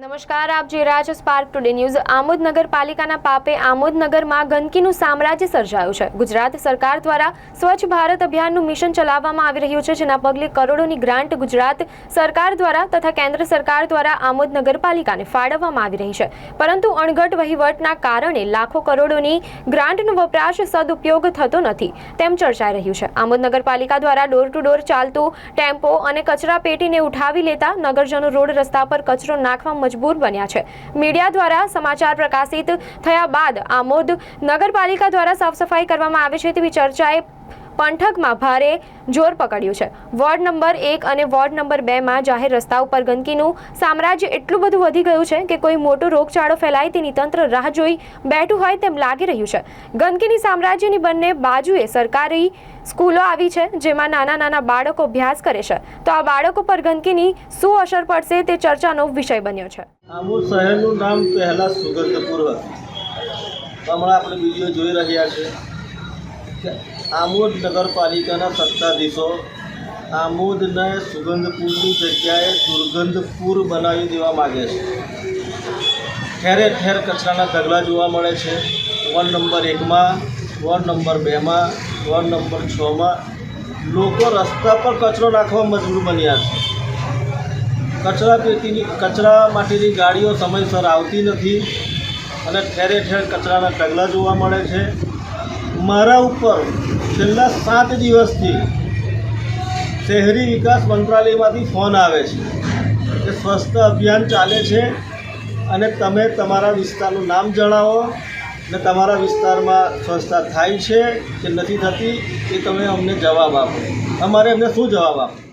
નમસ્કાર, આપ જોઈ રહ્યા છો સ્પાર્ક ટુડે ન્યૂઝ આમોદ નગરપાલિકાના પાપે આમોદ નગરમાં ગંદકીનું સામ્રાજ્ય સર્જાયું છે. ગુજરાત સરકાર દ્વારા સ્વચ્છ ભારત અભિયાનનું મિશન ચલાવવામાં આવી રહ્યું છે, જેના પગલે કરોડોની ગ્રાન્ટ ગુજરાત સરકાર દ્વારા તથા કેન્દ્ર સરકાર દ્વારા આમોદ નગરપાલિકાને ફાળવવામાં આવી રહી છે. પરંતુ અણઘટ વહીવટના કારણે લાખો કરોડોની ગ્રાન્ટનો વપરાશ સદુપયોગ થતો નથી, તેમ ચર્ચાઈ રહ્યું છે. આમોદ નગરપાલિકા દ્વારા ડોર ટુ ડોર ચાલતું ટેમ્પો અને કચરા પેટીને ઉઠાવી લેતા નગરજનો રોડ રસ્તા પર કચરો નાખવા મજબૂર બન્યા છે. મીડિયા દ્વારા સમાચાર પ્રકાશિત થયા બાદ આમોદ નગરપાલિકા દ્વારા સાફ સફાઈ કરવામાં આવે છે તેવી ચર્ચાએ પંથકમાં ભારે જોર પકડ્યું છે. વોર્ડ નંબર એક અને વોર્ડ નંબર બેમાં જાહેર રસ્તા ઉપર ગંદકીનું સામ્રાજ્ય એટલું બધું વધી ગયું છે કે કોઈ મોટો રોગચાળો ફેલાય તેની તંત્ર રાહ જોઈ બેઠું હોય તેમ લાગી રહ્યું છે. ગંદકીની સામ્રાજ્યની બંને બાજુએ સરકારી સ્કૂલો આવી છે જેમાં નાના નાના બાળકો અભ્યાસ કરે છે. તો આ બાળકો પર ગંદકીની શું અસર પડશે તે ચર્ચાનો વિષય બન્યો છે. આમોદ શહેરનું નામ પહેલાં સુગંધપુર હતું હમણાં આપણે વીડિયો જોઈ રહ્યા છે આમોદ નગરપાલિકાના સત્તાધીશો આમોદને સુગંધપુરની જગ્યાએ દુર્ગંધપુર બનાવી દેવા માગે છે. ઠેરે ઠેર કચરાના ઢગલા જોવા મળે છે. વોર્ડ નંબર એકમાં, વોર્ડ નંબર બેમાં, વોર્ડ નંબર છમાં લોકો રસ્તા પર કચરો નાખવા મજબૂર બન્યા છે. કચરા પેટીની, કચરા માટેની ગાડીઓ સમયસર આવતી નથી અને ઠેરે ઠેર કચરાના ઢગલા જોવા મળે છે. મારા ઉપર છેલ્લા સાત દિવસથી શહેરી વિકાસ મંત્રાલયમાંથી ફોન આવે છે કે સ્વચ્છતા અભિયાન ચાલે છે અને તમે તમારા વિસ્તારનું નામ જણાવો ને તમારા વિસ્તારમાં સ્વચ્છતા થાય છે કે નથી થતી એ તમે અમને જવાબ આપો. અમારે એમને શું જવાબ આપો?